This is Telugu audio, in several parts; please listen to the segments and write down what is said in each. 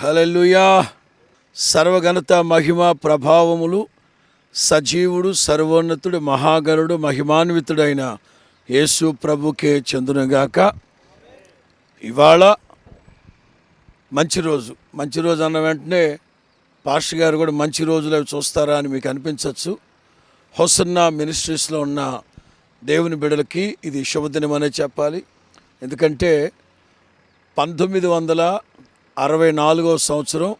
హల్లెలూయా. సర్వఘనత మహిమ ప్రభావములు సజీవుడు సర్వోన్నతుడు మహాగణుడు మహిమాన్వితుడైన యేసు ప్రభుకే చెందునుగాక. ఇవాళ మంచి రోజు. మంచి రోజు అన్న వెంటనే పాస్టర్ గారు కూడా మంచి రోజులు అవి చూస్తారా అని మీకు అనిపించవచ్చు హొసన్న మినిస్ట్రీస్లో ఉన్న దేవుని బిడలకి ఇది శుభదినం అనే చెప్పాలి. ఎందుకంటే పంతొమ్మిది వందల అరవై నాలుగో సంవత్సరం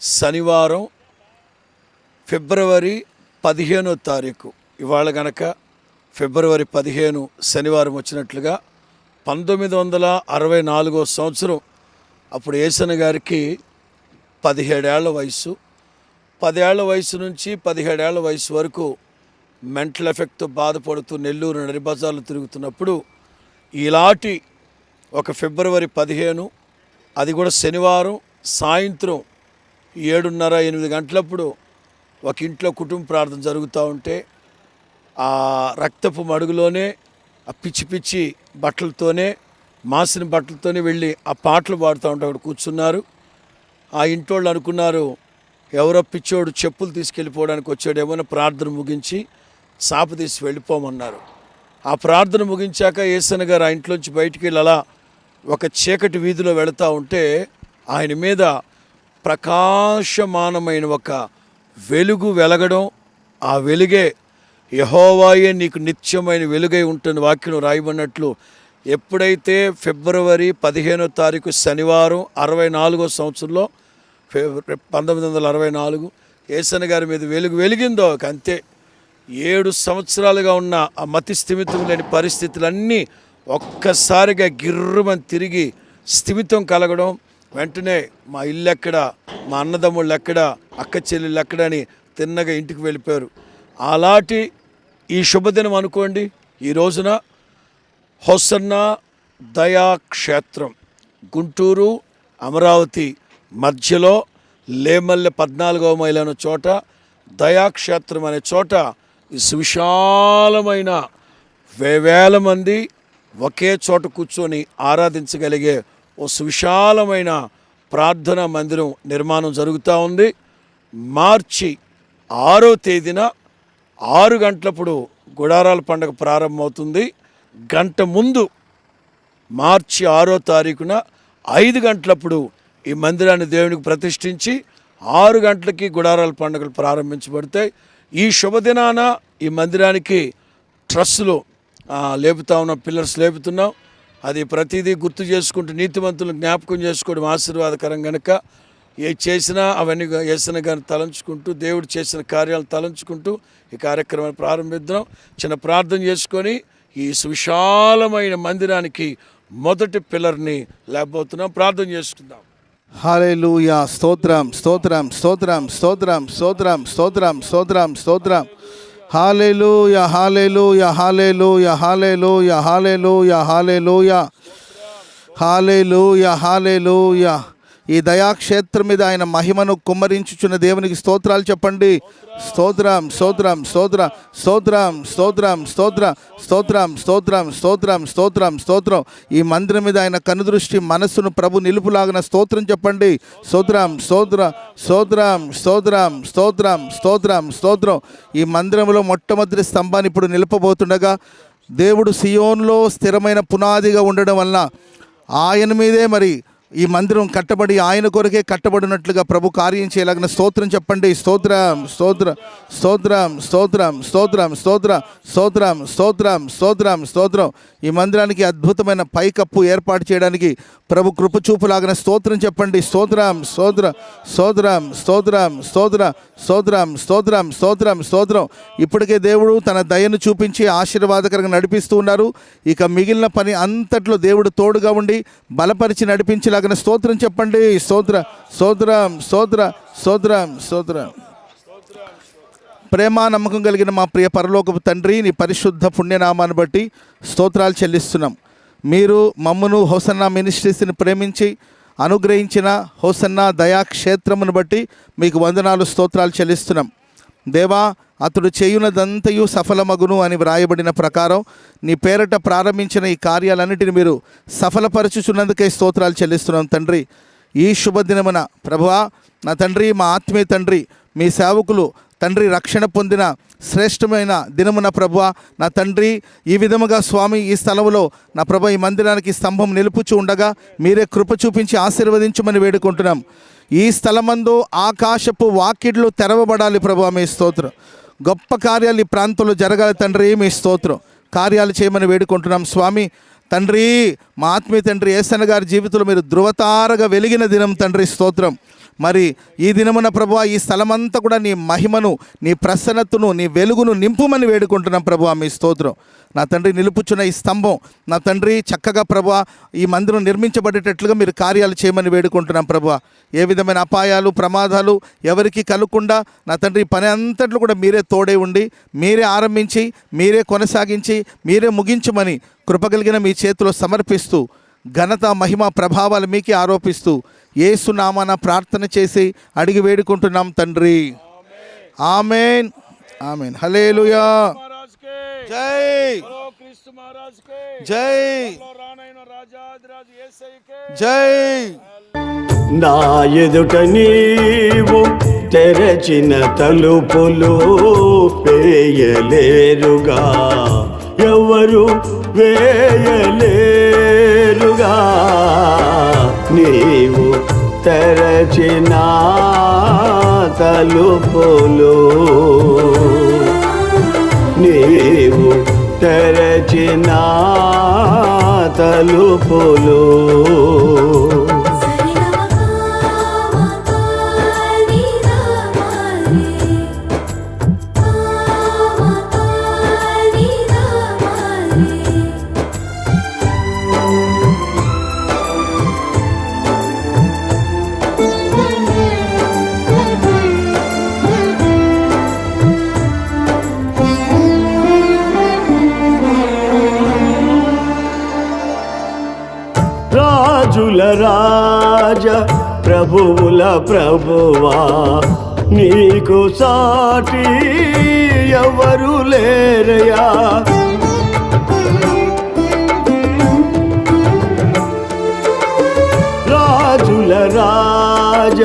శనివారం ఫిబ్రవరి పదిహేనో తారీఖు. ఇవాళ గనక ఫిబ్రవరి పదిహేను శనివారం వచ్చినట్లుగా పంతొమ్మిది వందల అరవై నాలుగో సంవత్సరం. అప్పుడు ఏసన గారికి పదిహేడేళ్ళ వయసు పదేళ్ళ వయసు నుంచి పదిహేడేళ్ళ వయసు వరకు మెంటల్ ఎఫెక్ట్తో బాధపడుతూ నెల్లూరు నడిబజార్లు తిరుగుతున్నప్పుడు ఇలాంటి ఒక ఫిబ్రవరి పదిహేను అది కూడా శనివారం సాయంత్రం ఏడున్నర ఎనిమిది గంటలప్పుడు ఒక ఇంట్లో కుటుంబ ప్రార్థన జరుగుతూ ఉంటే ఆ రక్తపు మడుగులోనే ఆ పిచ్చి పిచ్చి బట్టలతోనే మాసిన బట్టలతోనే వెళ్ళి ఆ పాటలు పాడుతూ ఉంటే అక్కడ కూర్చున్నారు. ఆ ఇంటోళ్ళు అనుకున్నారు ఎవరో పిచ్చోడు చెప్పులు తీసుకెళ్ళిపోవడానికి వచ్చాడేమో ఏమైనా ప్రార్థన ముగించి చాప తీసి వెళ్ళిపోమన్నారు. ఆ ప్రార్థన ముగించాక ఏసన్ గారు ఆ ఇంట్లోంచి బయటికి వెళ్ళి అలా ఒక చీకటి వీధిలో వెళుతూ ఉంటే ఆయన మీద ప్రకాశమానమైన ఒక వెలుగు వెలగడం ఆ వెలుగే యహోవాయే నీకు నిత్యమైన వెలుగై ఉంటుంది వాక్యం రాయబడినట్లు ఎప్పుడైతే ఫిబ్రవరి పదిహేనో తారీఖు శనివారం అరవై నాలుగో సంవత్సరంలో పంతొమ్మిది వందల అరవై నాలుగు ఏసన గారి మీద వెలుగు వెలిగిందో అంతే. ఏడు సంవత్సరాలుగా ఉన్న ఆ మతి స్థిమితం లేని పరిస్థితులన్నీ ఒక్కసారిగా గిర్రుమని తిరిగి స్థిమితం కలగడం వెంటనే మా ఇల్లు ఎక్కడ మా అన్నదమ్ముళ్ళు ఎక్కడ అక్క చెల్లెళ్ళు ఎక్కడ అని తిన్నగా ఇంటికి వెళ్ళిపోయారు. అలాంటి ఈ శుభదినం అనుకోండి ఈ రోజున హొసన్న దయాక్షేత్రం గుంటూరు అమరావతి మధ్యలో లేమల్లె పద్నాలుగవ మైలు అనే చోట దయాక్షేత్రం అనే చోట విశాలమైన సువిశాలమైన వేవేల మంది ఒకే చోట కూర్చొని ఆరాధించగలిగే ఓ సువిశాలమైన ప్రార్థన మందిరం నిర్మాణం జరుగుతూ ఉంది. మార్చి ఆరో తేదీన ఆరు గంటలప్పుడు గుడారాల పండుగ ప్రారంభమవుతుంది. గంట ముందు మార్చి ఆరో తారీఖున ఐదు గంటలప్పుడు ఈ మందిరాన్ని దేవునికి ప్రతిష్ఠించి ఆరు గంటలకి గుడారాల పండుగలు ప్రారంభించబడతాయి. ఈ శుభదినాన ఈ మందిరానికి ట్రస్సులు లేపుతా ఉన్నాం పిల్లర్స్ లేపుతున్నాం. అది ప్రతిదీ గుర్తు చేసుకుంటూ నీతివంతులు జ్ఞాపకం చేసుకోవడం ఆశీర్వాదకరం కనుక ఏ చేసినా అవన్నీ వేసిన కానీ తలంచుకుంటూ దేవుడు చేసిన కార్యాలు తలంచుకుంటూ ఈ కార్యక్రమాన్ని ప్రారంభిద్దాం. చిన్న ప్రార్థన చేసుకొని ఈ సువిశాలమైన మందిరానికి మొదటి పిల్లర్ని లేకపోతున్నాం ప్రార్థన చేసుకుందాం. హాలేలుయా. స్తోత్రం స్తోత్రం స్తోత్రం స్తోత్రం స్తోత్రం స్తోత్రం స్తోత్రం స్తోత్రం. Hallelujah hallelujah hallelujah hallelujah hallelujah hallelujah hallelujah hallelujah ఈ దయాక్షేత్రం మీద ఆయన మహిమను కుమ్మరించుచున్న దేవునికి స్తోత్రాలు చెప్పండి స్తోత్రం స్తోత్రం స్తోత్ర స్తోత్రం స్తోత్రం స్తోత్ర స్తోత్రం స్తోత్రం స్తోత్రం స్తోత్రం స్తోత్రం ఈ మందిరం మీద ఆయన కనుదృష్టి మనస్సును ప్రభు నిలుపులాగిన స్తోత్రం చెప్పండి స్తోత్రం స్తోత్ర స్తోత్రం స్తోత్రం స్తోత్రం స్తోత్రం స్తోత్రం ఈ మందిరంలో మొట్టమొదటి స్తంభాన్ని ఇప్పుడు నిలపబోతుండగా దేవుడు సియోన్లో స్థిరమైన పునాదిగా ఉండడం వలన ఆయన మీదే మరి ఈ మందిరం కట్టబడి ఆయన కొరకే కట్టబడినట్లుగా ప్రభు కార్యం చేయలాగిన స్తోత్రం చెప్పండి స్తోత్రం స్తోత్ర స్తోత్రం స్తోత్రం స్తోత్రం స్తోత్ర స్తోత్రం స్తోత్రం స్తోత్రం స్తోత్రం ఈ మందిరానికి అద్భుతమైన పైకప్పు ఏర్పాటు చేయడానికి ప్రభు కృప చూపులాగిన స్తోత్రం చెప్పండి స్తోత్రం స్తోత్ర స్తోత్రం స్తోత్రం స్తోత్ర స్తోత్రం స్తోత్రం స్తోత్రం స్తోత్రం ఇప్పటికే దేవుడు తన దయను చూపించి ఆశీర్వాదకరంగా నడిపిస్తూ ఉన్నారు ఇక మిగిలిన పని అంతట్లో దేవుడు తోడుగా ఉండి బలపరిచి నడిపించేలాగిన స్తోత్రం చెప్పండి. స్తోత్ర స్తోత్రం స్తోత్ర స్తోత్రం స్తోత్రం. ప్రేమ నమ్మకం కలిగిన మా ప్రియ పరలోకపు తండ్రి నీ పరిశుద్ధ పుణ్యనామాన్ని బట్టి స్తోత్రాలు చెల్లిస్తున్నాం. మీరు మమ్మను హోసన్న మినిస్ట్రీస్ని ప్రేమించి అనుగ్రహించిన హోసన్న దయాక్షేత్రమును బట్టి మీకు వందనాలు స్తోత్రాలు చెల్లిస్తున్నాం. దేవా అతడు చేయునదంతయు సఫలమగును అని వ్రాయబడిన ప్రకారం నీ పేరట ప్రారంభించిన ఈ కార్యాలన్నిటిని మీరు సఫలపరచుచున్నందుకే స్తోత్రాలు చెల్లిస్తున్నాం తండ్రి. ఈ శుభదినమున ప్రభువా నా తండ్రి మా ఆత్మీయ తండ్రి మీ సేవకులు తండ్రి రక్షణ పొందిన శ్రేష్టమైన దినమున ప్రభు నా తండ్రి ఈ విధముగా స్వామి ఈ స్థలంలో నా ప్రభ ఈ మందిరానికి స్తంభం నిలుపుచూ ఉండగా మీరే కృప చూపించి ఆశీర్వదించమని వేడుకుంటున్నాం. ఈ స్థలమందు ఆకాశపు వాకిడ్లు తెరవబడాలి ప్రభు మీ స్తోత్రం. గొప్ప కార్యాలు ఈ ప్రాంతంలో జరగాలి తండ్రి మీ స్తోత్రం. కార్యాలు చేయమని వేడుకుంటున్నాం స్వామి. తండ్రి మా ఆత్మీయ తండ్రి ఏసన్న గారి జీవితంలో మీరు ధృవతారగా వెలిగిన దినం తండ్రి స్తోత్రం. మరి ఈ దినమున ప్రభు ఈ స్థలమంతా కూడా నీ మహిమను నీ ప్రసన్నతను నీ వెలుగును నింపుమని వేడుకుంటున్నాం ప్రభు మీ స్తోత్రం. నా తండ్రి నిలుపుచున్న ఈ స్తంభం నా తండ్రి చక్కగా ప్రభు ఈ మందిరం నిర్మించబడేటట్లుగా మీరు కార్యాలు చేయమని వేడుకుంటున్నాం ప్రభు ఏ విధమైన అపాయాలు ప్రమాదాలు ఎవరికి కలగకుండా నా తండ్రి పని అంతట్లో కూడా మీరే తోడే ఉండి మీరే ఆరంభించి మీరే కొనసాగించి మీరే ముగించమని కృపగలిగిన మీ చేతిలో సమర్పిస్తూ ఘనత మహిమ ప్రభావాలు మీకే ఆరోపిస్తూ ఏసునామాన ప్రార్థన చేసి అడిగి వేడుకుంటున్నాం తండ్రి. ఆమెన్. ఆమెన్. హలేలుయా జై. జై. జై. నా ఎదుట నీవు తెరచిన తలుపులు వేయలేరుగా. ఎవరు వేయలేరుగా? నీవు తెరచిన తలుపులు నీవు తెరచిన తలుపులు రాజుల రాజ ప్రభువుల ప్రభువా నీకు సాటి ఎవరు లేరయా రాజుల రాజ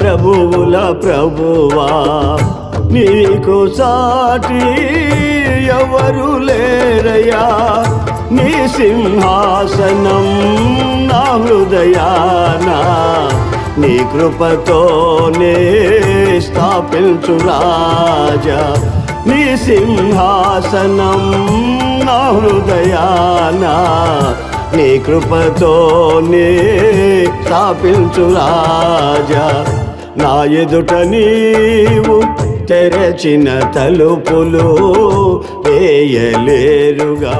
ప్రభువుల ప్రభువా నీకు సాటి ఎవరు లేరయా నీ సింహాసనం నా హృదయాన నీ కృపతోనే స్థాపించు రాజా. నీ సింహాసనం నా హృదయాన నీ కృపతోనే స్థాపించు రాజా. నా ఎదుట నీవు తెరచిన తలుపులు వేయలేరుగా.